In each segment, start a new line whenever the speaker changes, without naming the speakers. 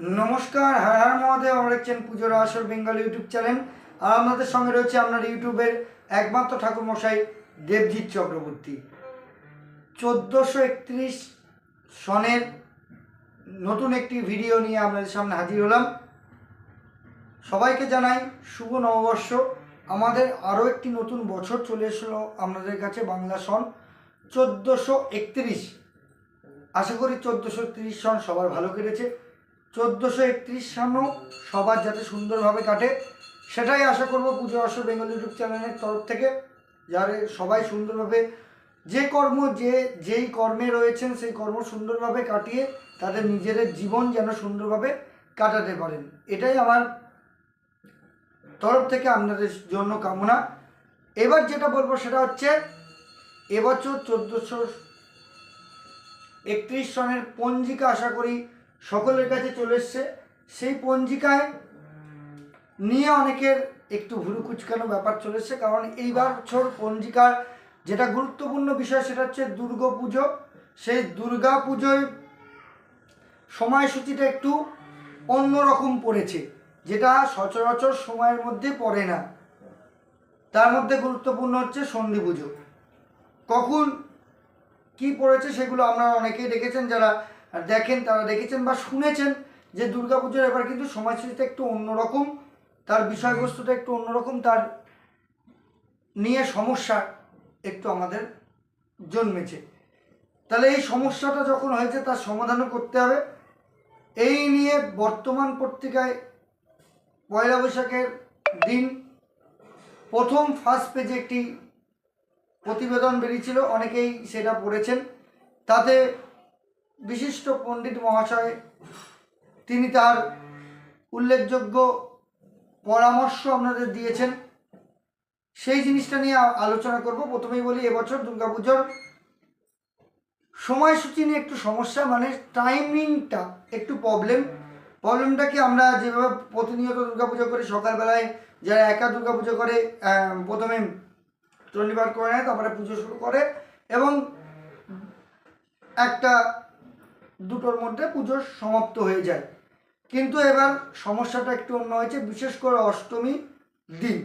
নমস্কার, হর হর মহাদেব আমরা দেখছেন পুজোর আসর বেঙ্গল ইউটিউব চ্যানেল। আর আপনাদের সঙ্গে রয়েছে আপনার ইউটিউবের একমাত্র ঠাকুর মশাই দেবজিৎ চক্রবর্তী। চোদ্দোশো একত্রিশ সনের নতুন একটি ভিডিও নিয়ে আপনাদের সামনে হাজির হলাম। সবাইকে জানাই শুভ নববর্ষ। আমাদের আরও একটি নতুন বছর চলে এসলো আপনাদের কাছে বাংলা সন চোদ্দোশো একত্রিশ। আশা করি চোদ্দোশো একত্রিশ সন সবার ভালো কেটেছে। চোদ্দোশো একত্রিশ সনও সবার যাতে সুন্দরভাবে কাটে। সেটাই আশা করব পুজো আসর বেঙ্গল ইউটিউব চ্যানেলের তরফ থেকে যারে সবাই সুন্দরভাবে যে কর্ম যে, যেই কর্মে রয়েছেন, সেই কর্ম সুন্দরভাবে কাটিয়ে তাদের নিজেদের জীবন যেন সুন্দরভাবে কাটাতে পারেন। এটাই আমার তরফ থেকে আপনাদের জন্য কামনা। এবার যেটা বলব সেটা হচ্ছে, এবছর চোদ্দোশো একত্রিশ সনের পঞ্জিকা আশা করি সকলের কাছে চলে এসছে। সেই পঞ্জিকায় নিয়ে অনেকের একটু ভুরু কুচকানো ব্যাপার চলে এসছে। কারণ এইবার বছর পঞ্জিকার যেটা গুরুত্বপূর্ণ বিষয় সেটা হচ্ছে দুর্গা পুজো সেই দুর্গা পুজোয় সময়সূচিটা একটু অন্যরকম পড়েছে, যেটা সচরাচর সময়ের মধ্যে পড়ে না। তার মধ্যে গুরুত্বপূর্ণ হচ্ছে সন্ধি পুজো। কখন কি পড়েছে সেগুলো আপনারা অনেকেই দেখেছেন, যারা দেখেন, তারা দেখেছেন বা শুনেছেন যে দুর্গাপুজোর এবার কিন্তু সময়সূচিটা একটু অন্যরকম, তার বিষয়বস্তুটা একটু অন্যরকম, তার নিয়ে সমস্যা একটু আমাদের জন্মেছে। তাহলে এই সমস্যাটা যখন হয়েছে, তার সমাধানও করতে হবে। এই নিয়ে বর্তমান পত্রিকায় পয়লা বৈশাখের দিন প্রথম ফার্স্ট পেজে একটি প্রতিবেদন বেরিয়েছিল, অনেকেই সেটা পড়েছেন। তাতে বিশিষ্ট পণ্ডিত মহাশয়, তিনি তার উল্লেখযোগ্য পরামর্শ আপনাদের দিয়েছেন। সেই জিনিসটা নিয়ে আলোচনা করব। প্রথমেই বলি, এবছর দুর্গাপুজোর সময়সূচি নিয়ে একটু সমস্যা মানে টাইমিংটা একটু প্রবলেম প্রবলেমটা কি, আমরা যেভাবে প্রতিনিয়ত দুর্গাপুজো করি, সকালবেলায় যারা একা দুর্গাপুজো করে প্রথমে চণ্ডীপাঠ করে নেয়, তারপরে পুজো শুরু করে এবং একটা দুটোর মধ্যে পুজো সমাপ্ত হয়ে যায়। কিন্তু এবার সমস্যাটা একটু অন্য হয়েছে, বিশেষ করে অষ্টমী দিন।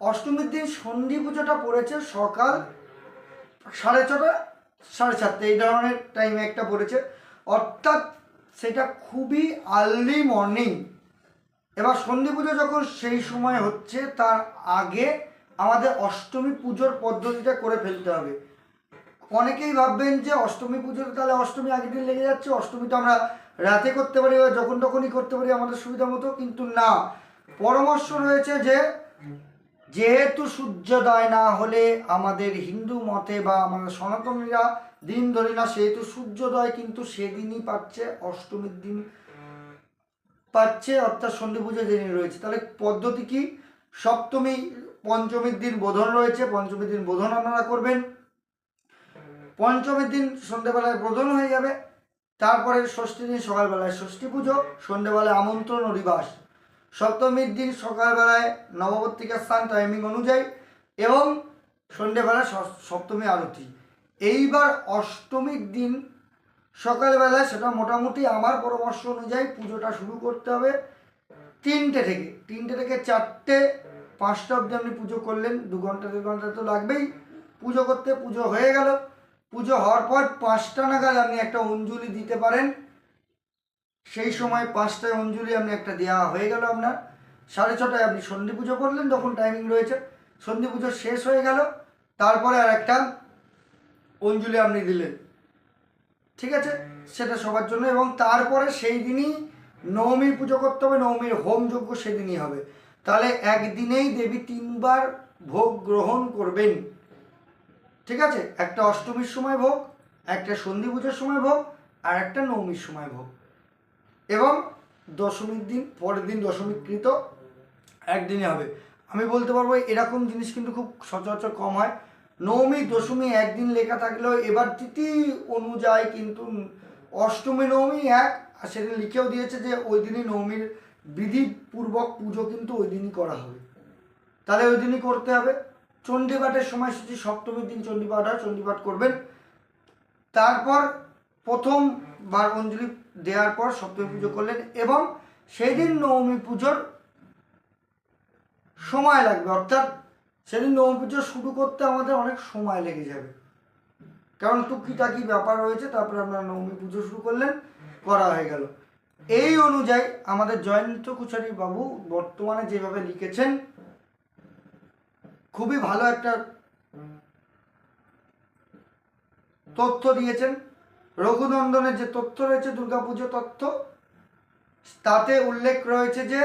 অষ্টমীর দিন সন্ধি পুজোটা পড়েছে সকাল সাড়ে ছটা, সাড়ে চারটে এই ধরনের টাইমে একটা পড়েছে। অর্থাৎ সেটা খুবই আর্লি মর্নিং এবার সন্ধি পুজো যখন সেই সময় হচ্ছে, তার আগে আমাদের অষ্টমী পুজোর পদ্ধতিটা করে ফেলতে হবে। অনেকেই ভাববেন যে অষ্টমী পুজোতে তাহলে অষ্টমী আগের দিন লেগে যাচ্ছে, অষ্টমী তো আমরা রাতে করতে পারি বা যখন তখনই করতে পারি আমাদের সুবিধা মতো, কিন্তু না। পরামর্শ রয়েছে যে, যেহেতু সূর্যোদয় না হলে আমাদের হিন্দু মতে বা আমাদের সনাতনীরা দিন ধরি না, সেহেতু সূর্যোদয় কিন্তু সেদিনই পাচ্ছে, অষ্টমীর দিন পাচ্ছে, অর্থাৎ সন্ধি পুজো দিনই রয়েছে। তাহলে পদ্ধতি কি? সপ্তমী, পঞ্চমীর দিন বোধন রয়েছে, পঞ্চমীর দিন বোধন আপনারা করবেন। পঞ্চমীর দিন সন্ধ্যেবেলায় বোধন হয়ে যাবে। তারপরে ষষ্ঠী দিন সকালবেলায় ষষ্ঠী পুজো সন্ধ্যেবেলায় আমন্ত্রণ অধিবাস সপ্তমীর দিন সকালবেলায় নবপত্রিকা স্থান টাইমিং অনুযায়ী এবং সন্ধ্যেবেলায় সপ্তমী আরতি। এইবার অষ্টমীর দিন সকালবেলায় সেটা মোটামুটি আমার পরামর্শ অনুযায়ী পুজোটা শুরু করতে হবে তিনটে থেকে। তিনটে থেকে চারটে, পাঁচটা অবধি আপনি পুজো করলেন, দু ঘণ্টা দু ঘণ্টা তো লাগবেই। পুজো করতে পুজো হয়ে গেল। পুজো হওয়ার পর পাঁচটা নাগাদ আপনি একটা অঞ্জলি দিতে পারেন। সেই সময় পাঁচটায় অঞ্জলি আপনি একটা দেওয়া হয়ে গেল আপনার। সাড়ে ছটায় আপনি সন্ধি পুজো করলেন, তখন টাইমিং রয়েছে। সন্ধি পুজো শেষ হয়ে গেল, তারপরে আর একটা অঞ্জলি আপনি দিলেন। ঠিক আছে? সেটা সবার জন্য এবং তারপরে সেই দিনই নবমীর পুজো করতে হবে, নবমীর হোম যজ্ঞ সেদিনই হবে। তাহলে একদিনেই দেবী তিনবার ভোগ গ্রহণ করবেন। ঠিক আছে? একটা অষ্টমীর সময় ভোগ, একটা সন্ধি পুজোর সময় ভোগ, আর একটা নবমীর সময় ভোগ। এবং দশমীর দিন, পরের দিন দশমী কৃত একদিনে হবে। আমি বলতে পারব, এরকম জিনিস কিন্তু খুব সচরাচর কম হয়। নবমী, দশমী একদিন লেখা থাকলেও এবার তিথি অনুযায়ী কিন্তু অষ্টমী, নবমী এক, আর সেদিন লিখেও দিয়েছে যে ওই দিনই নবমীর বিধিপূর্বক পুজো কিন্তু ওই দিনই করা হবে। তাহলে ওই দিনই করতে হবে। চণ্ডীপাঠের সময়সূচি সপ্তমীর দিন চণ্ডীপাঠ হয়, চণ্ডীপাঠ করবেন। তারপর প্রথম বার অঞ্জলি দেওয়ার পর সপ্তমী পুজো করলেন এবং সেই দিন নবমী পুজোর সময় লাগবে। অর্থাৎ সেদিন নবমী পুজো শুরু করতে আমাদের অনেক সময় লেগে যাবে। কারণ টুকিটাকি ব্যাপার রয়েছে, তারপরে আপনারা নবমী পুজো শুরু করলেন, করা হয়ে গেল। এই অনুযায়ী আমাদের জয়ন্ত কুচারি বাবু বর্তমানে যেভাবে লিখেছেন খুবই ভালো একটা তথ্য দিয়েছেন। রঘুনন্দনের যে তথ্য রয়েছে, দুর্গাপুজো তথ্য, তাতে উল্লেখ রয়েছে যে,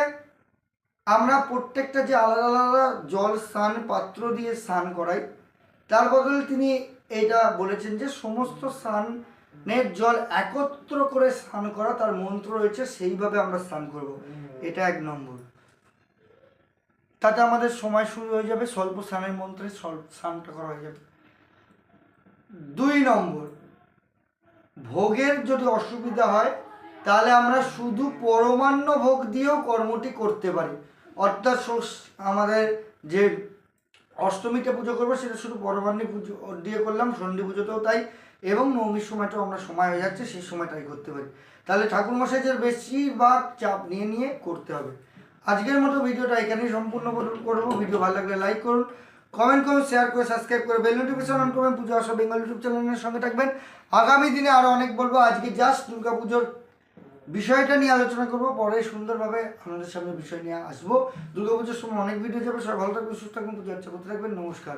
আমরা প্রত্যেকটা যে আলাদা আলাদা জল স্নান পাত্র দিয়ে স্নান করাই, তার বদলে তিনি এটা বলেছেন যে, সমস্ত স্নানের জল একত্র করে স্নান করা তার মন্ত্র রয়েছে, সেইভাবে আমরা স্নান করব। এটা এক নম্বর। তাতে আমাদের সময় শুরু হয়ে যাবে, স্বল্প স্নানের মন্ত্রে স্নানটা করা হয়ে যাবে। দুই নম্বর, ভোগের যদি অসুবিধা হয়, তাহলে আমরা শুধু পরমান্ন ভোগ দিয়েও কর্মটি করতে পারি। অর্থাৎ আমাদের যে অষ্টমীতে পুজো করব, সেটা শুধু পরমান্নি পুজো দিয়ে করলাম, সন্ধি পুজোতেও তাই, এবং নবমীর সময়টাও আমরা সময় হয়ে যাচ্ছে, সেই সময়টাই করতে পারি। তাহলে ঠাকুরমশাইদের বেশিরভাগ চাপ নিয়ে নিয়ে করতে হবে। আজকের মতো ভিডিওটা এখানেই সম্পূর্ণ করব। ভিডিও ভালো লাগলে লাইক করুন কমেন্ট করুন শেয়ার করে সাবস্ক্রাইব করে বেল নোটিফিকেশন অন করবেন, পুজো আসা বেঙ্গল ইউটিউব চ্যানেলের সঙ্গে থাকবেন। আগামী দিনে আরও অনেক বলব, আজকে জাস্ট দুর্গাপুজোর বিষয়টা নিয়ে আলোচনা করব, পরে সুন্দরভাবে আপনাদের সামনে বিষয় নিয়ে আসব। দুর্গাপুজোর সময় অনেক ভিডিও যাবে, সবাই ভালো থাকবেন, সুস্থ থাকবেন, পুজো আচ্ছা করতে থাকবেন, নমস্কার।